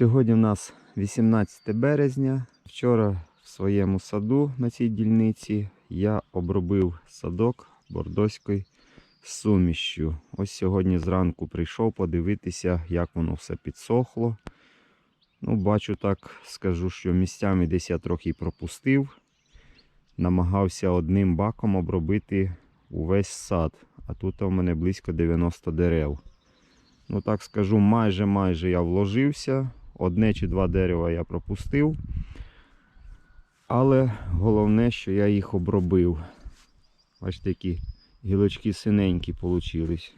Сьогодні у нас 18 березня. Вчора в своєму саду на цій дільниці я обробив садок бордоською сумішю. Ось сьогодні зранку прийшов подивитися, як воно все підсохло. Ну, бачу так, скажу, що місцями десь я трохи пропустив. Намагався одним баком обробити увесь сад. А тут у мене близько 90 дерев. Ну так скажу, майже майже я вложився. Одне чи два дерева я пропустив. Але головне, що я їх обробив. Бачите, які гілочки синенькі получились.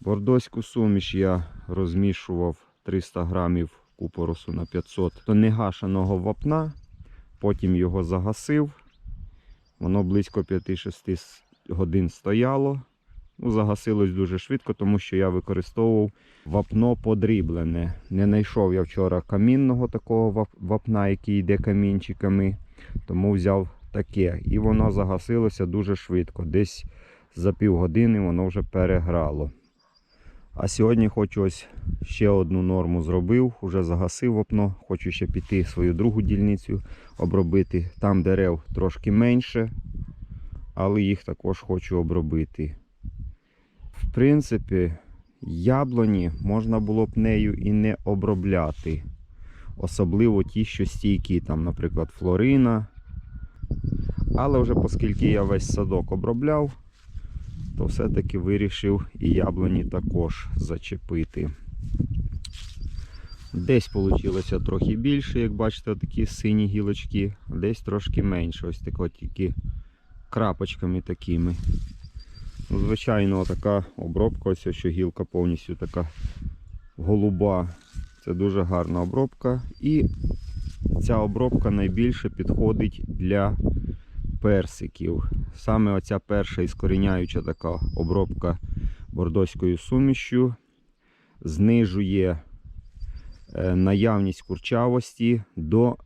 Бордоську суміш я розмішував 300 грамів купоросу на 500 до негашеного вапна. Потім його загасив. Воно близько 5-6 годин стояло. Ну, загасилось дуже швидко, тому що я використовував вапно подріблене. Не знайшов я вчора камінного такого вапна, який йде камінчиками, тому взяв таке. І воно загасилося дуже швидко. Десь за півгодини воно вже переграло. А сьогодні хочу ось ще одну норму зробив, вже загасив вапно, хочу ще піти свою другу дільницю обробити. Там дерев трошки менше, але їх також хочу обробити. Принципі, яблуні можна було б нею і не обробляти. Особливо ті, що стійкі, там, наприклад, флорина. Але вже оскільки я весь садок обробляв, то все-таки вирішив і яблуні також зачепити. Десь вийшло трохи більше, як бачите, такі сині гілочки, десь трошки менше, ось тільки крапочками такими. Звичайно, така обробка, ось що гілка повністю така голуба. Це дуже гарна обробка. І ця обробка найбільше підходить для персиків. Саме оця перша іскоріняюча така обробка бордоською сумішю знижує е, наявність курчавості до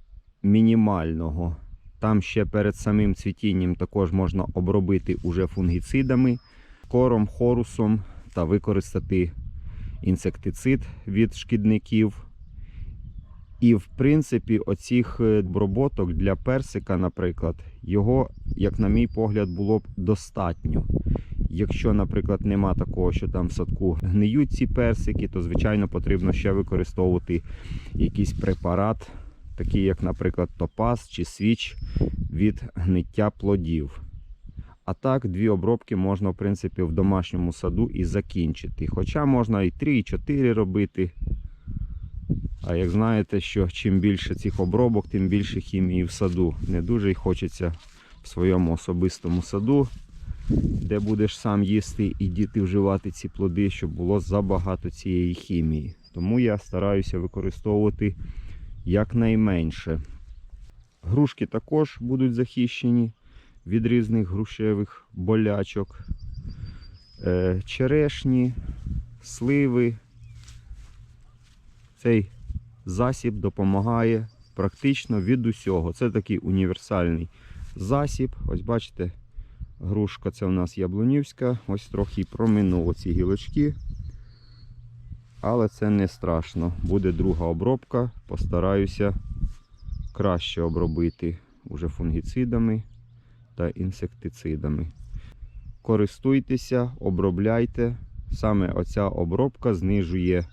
мінімального. Там ще перед самим цвітінням також можна обробити уже фунгіцидами, кором, хорусом та використати інсектицид від шкідників. І, в принципі, оцих е, оброботок для персика, наприклад, його, як на мій погляд, було б достатньо. Якщо, наприклад, нема такого, що там в садку гниють ці персики, то, звичайно, потрібно ще використовувати якийсь препарат, такий як, наприклад, топаз чи свіч від гниття плодів. А так, дві обробки можна, в принципі, в домашньому саду і закінчити. Хоча можна і 3, і 4 робити. А як знаєте, що чим більше цих обробок, тим більше хімії в саду. Не дуже й хочеться в своєму особистому саду, де будеш сам їсти і діти вживати ці плоди, щоб було забагато цієї хімії. Тому я стараюся використовувати якнайменше. Грушки також будуть захищені від різних грушевих болячок. Е, Черешні, сливи. Цей засіб допомагає практично від усього. Це такий універсальний засіб. Ось бачите, грушка це у нас яблунівська. Ось трохи проминуло ці гілочки. Але це не страшно. Буде друга обробка. Постараюся краще обробити уже фунгіцидами та інсектицидами. Користуйтеся, обробляйте. Саме оця обробка знижує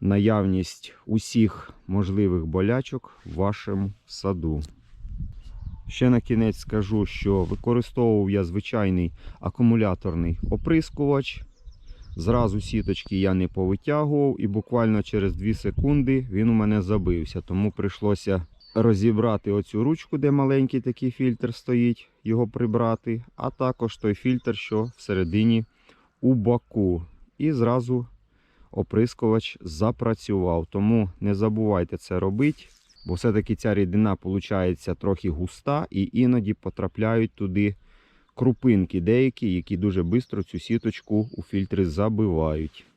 наявність усіх можливих болячок в вашому саду. Ще на кінець скажу, що використовував я звичайний акумуляторний оприскувач. Зразу сіточки я не повитягував і буквально через 2 секунди він у мене забився. Тому прийшлося розібрати оцю ручку, де маленький такий фільтр стоїть, його прибрати, а також той фільтр, що всередині у боку. І зразу оприскувач запрацював. Тому не забувайте це робити, бо все-таки ця рідина виходить трохи густа і іноді потрапляють туди крупинки деякі, які дуже швидко цю сіточку у фільтри забивають.